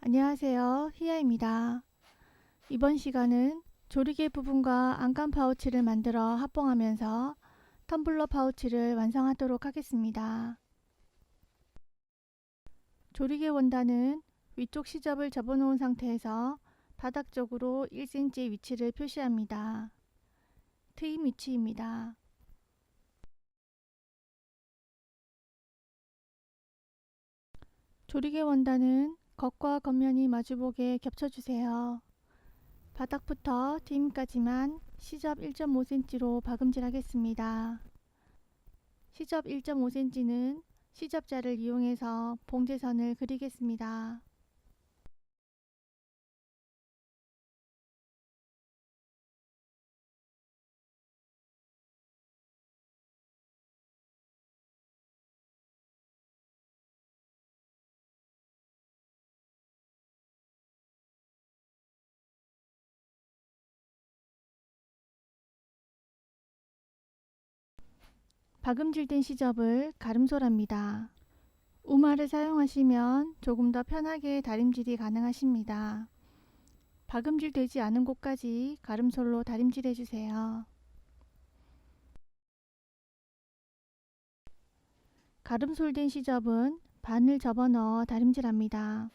안녕하세요. 희야입니다. 이번 시간은 조리개 부분과 안감 파우치를 만들어 합봉하면서 텀블러 파우치를 완성하도록 하겠습니다. 조리개 원단은 위쪽 시접을 접어놓은 상태에서 바닥 쪽으로 1cm 위치를 표시합니다. 트임 위치입니다. 조리개 원단은 겉과 겉면이 마주보게 겹쳐주세요. 바닥부터 뒷임까지만 시접 1.5cm로 박음질 하겠습니다. 시접 1.5cm는 시접자를 이용해서 봉제선을 그리겠습니다. 박음질된 시접을 가름솔합니다. 우마를 사용하시면 조금 더 편하게 다림질이 가능하십니다. 박음질 되지 않은 곳까지 가름솔로 다림질해 주세요. 가름솔된 시접은 반을 접어 넣어 다림질합니다.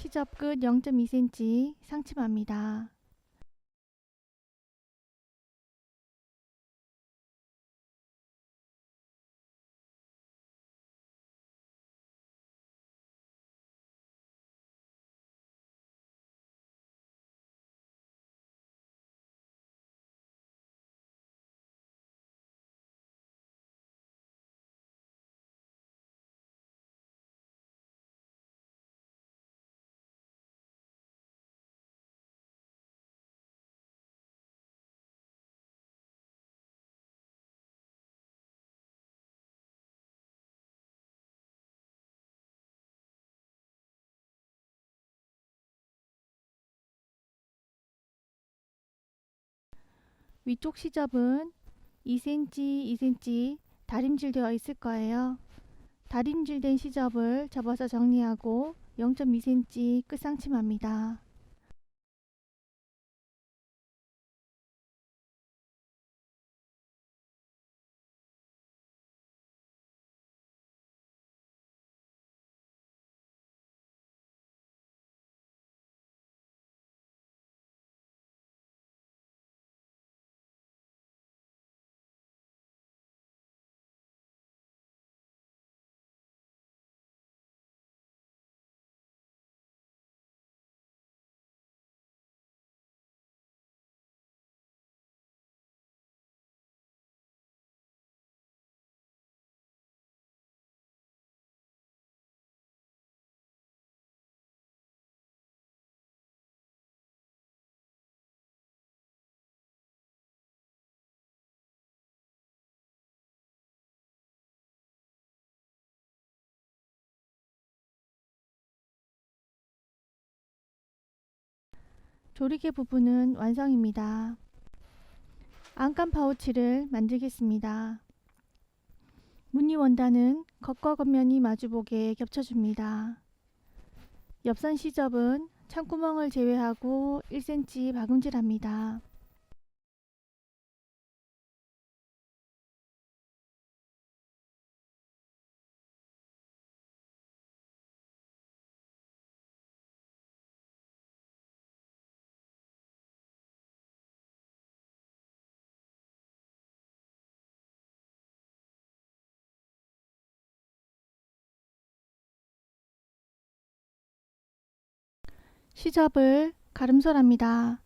시접 끝 0.2cm 상침합니다. 위쪽 시접은 2cm, 2cm 다림질 되어 있을 거예요. 다림질된 시접을 접어서 정리하고 0.2cm 끝상침합니다. 조리개 부분은 완성입니다. 안감 파우치를 만들겠습니다. 무늬 원단은 겉과 겉면이 마주보게 겹쳐줍니다. 옆선 시접은 창구멍을 제외하고 1cm 박음질합니다. 시접을 가름솔합니다.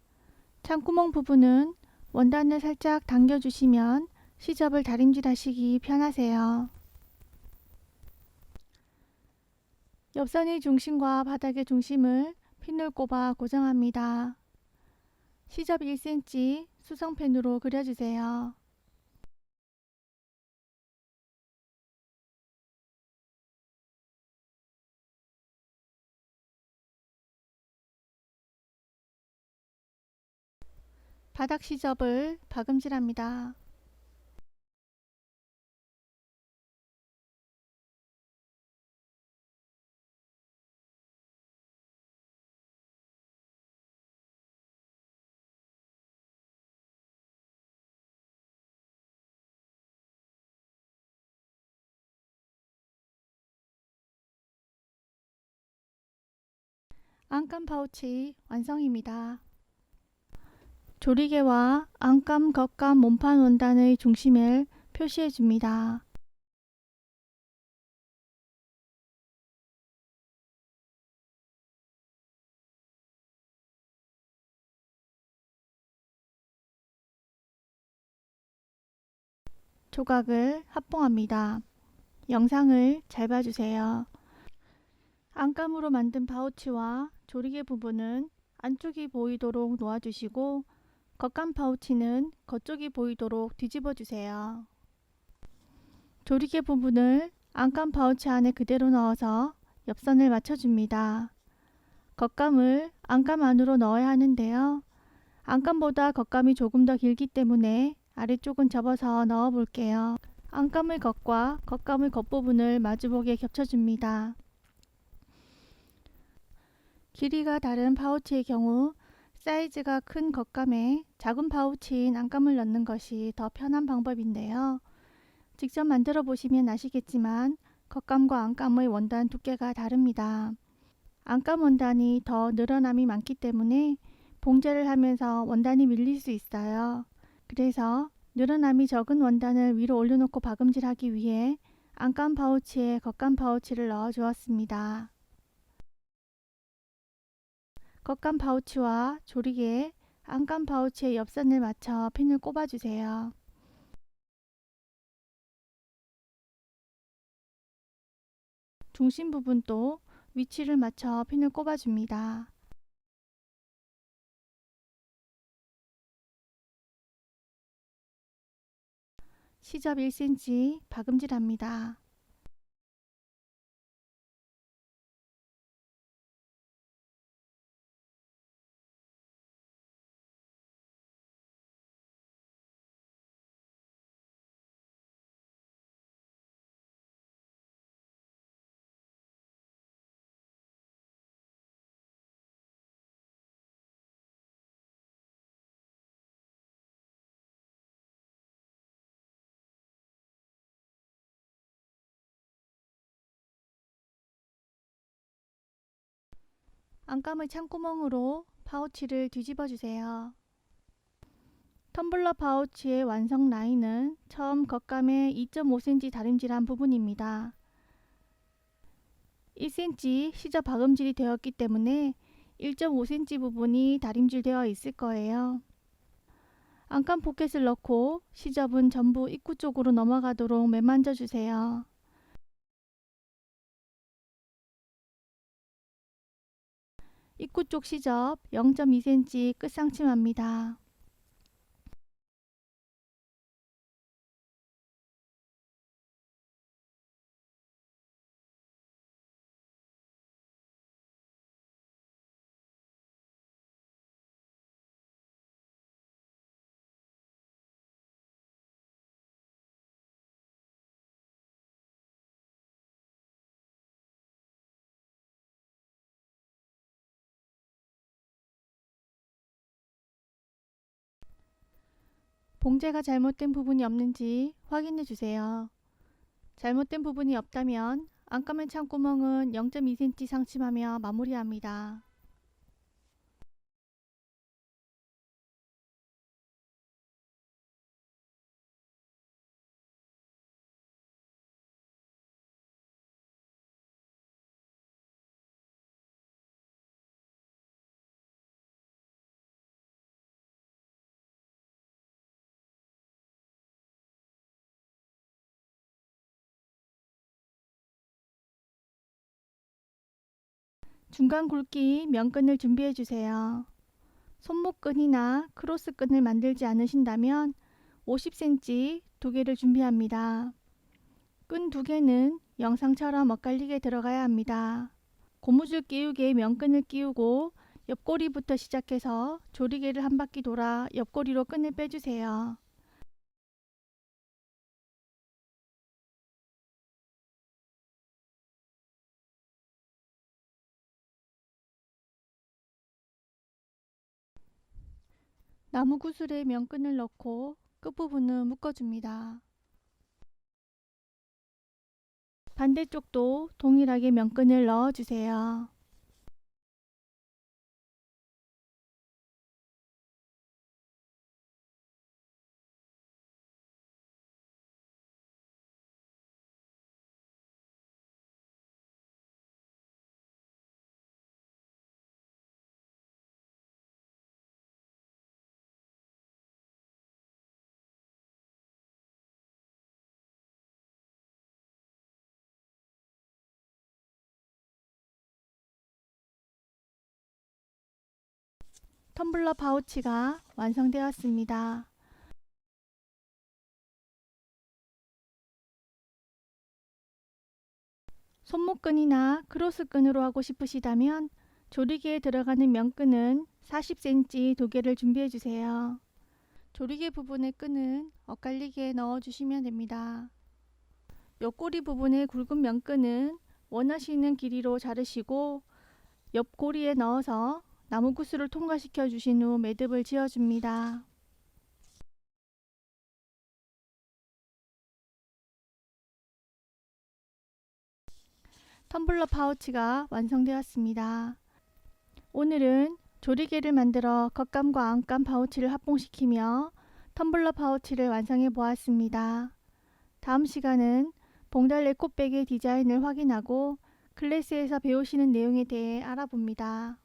창구멍 부분은 원단을 살짝 당겨주시면 시접을 다림질 하시기 편하세요. 엽선의 중심과 바닥의 중심을 핀을 꼽아 고정합니다. 시접 1cm 수성펜으로 그려주세요. 바닥 시접을 박음질합니다. 안감 파우치 완성입니다. 조리개와 안감, 겉감, 몸판 원단의 중심을 표시해 줍니다. 조각을 합봉합니다. 영상을 잘 봐주세요. 안감으로 만든 파우치와 조리개 부분은 안쪽이 보이도록 놓아주시고 겉감 파우치는 겉쪽이 보이도록 뒤집어 주세요. 조리개 부분을 안감 파우치 안에 그대로 넣어서 옆선을 맞춰줍니다. 겉감을 안감 안으로 넣어야 하는데요. 안감보다 겉감이 조금 더 길기 때문에 아래쪽은 접어서 넣어 볼게요. 안감의 겉과 겉감의 겉부분을 마주보게 겹쳐줍니다. 길이가 다른 파우치의 경우 사이즈가 큰 겉감에 작은 파우치인 안감을 넣는 것이 더 편한 방법인데요. 직접 만들어 보시면 아시겠지만 겉감과 안감의 원단 두께가 다릅니다. 안감 원단이 더 늘어남이 많기 때문에 봉제를 하면서 원단이 밀릴 수 있어요. 그래서 늘어남이 적은 원단을 위로 올려놓고 박음질하기 위해 안감 파우치에 겉감 파우치를 넣어 주었습니다. 겉감 파우치와 조리개 안감 파우치의 옆선을 맞춰 핀을 꼽아주세요. 중심 부분도 위치를 맞춰 핀을 꼽아줍니다. 시접 1cm 박음질합니다. 안감의 창구멍으로 파우치를 뒤집어 주세요. 텀블러 파우치의 완성 라인은 처음 겉감에 2.5cm 다림질한 부분입니다. 1cm 시접 박음질이 되었기 때문에 1.5cm 부분이 다림질되어 있을 거예요. 안감 포켓을 넣고 시접은 전부 입구 쪽으로 넘어가도록 매만져 주세요. 입구 쪽 시접 0.2cm 끝상침합니다. 봉제가 잘못된 부분이 없는지 확인해 주세요. 잘못된 부분이 없다면 안감의 창구멍은 0.2cm 상침하며 마무리합니다. 중간 굵기 면끈을 준비해 주세요. 손목끈이나 크로스끈을 만들지 않으신다면 50cm 두 개를 준비합니다. 끈 두 개는 영상처럼 엇갈리게 들어가야 합니다. 고무줄 끼우개에 면끈을 끼우고 옆꼬리부터 시작해서 조리개를 한 바퀴 돌아 옆꼬리로 끈을 빼주세요. 나무 구슬에 면끈을 넣고 끝부분을 묶어줍니다. 반대쪽도 동일하게 면끈을 넣어주세요. 텀블러 파우치가 완성되었습니다. 손목끈이나 크로스끈으로 하고 싶으시다면 조리개에 들어가는 면끈은 40cm 두 개를 준비해 주세요. 조리개 부분의 끈은 엇갈리게 넣어 주시면 됩니다. 옆꼬리 부분의 굵은 면끈은 원하시는 길이로 자르시고 옆고리에 넣어서 나무 구슬을 통과시켜 주신 후 매듭을 지어 줍니다. 텀블러 파우치가 완성되었습니다. 오늘은 조리개를 만들어 겉감과 안감 파우치를 합봉시키며 텀블러 파우치를 완성해 보았습니다. 다음 시간은 봉달 에코백의 디자인을 확인하고 클래스에서 배우시는 내용에 대해 알아봅니다.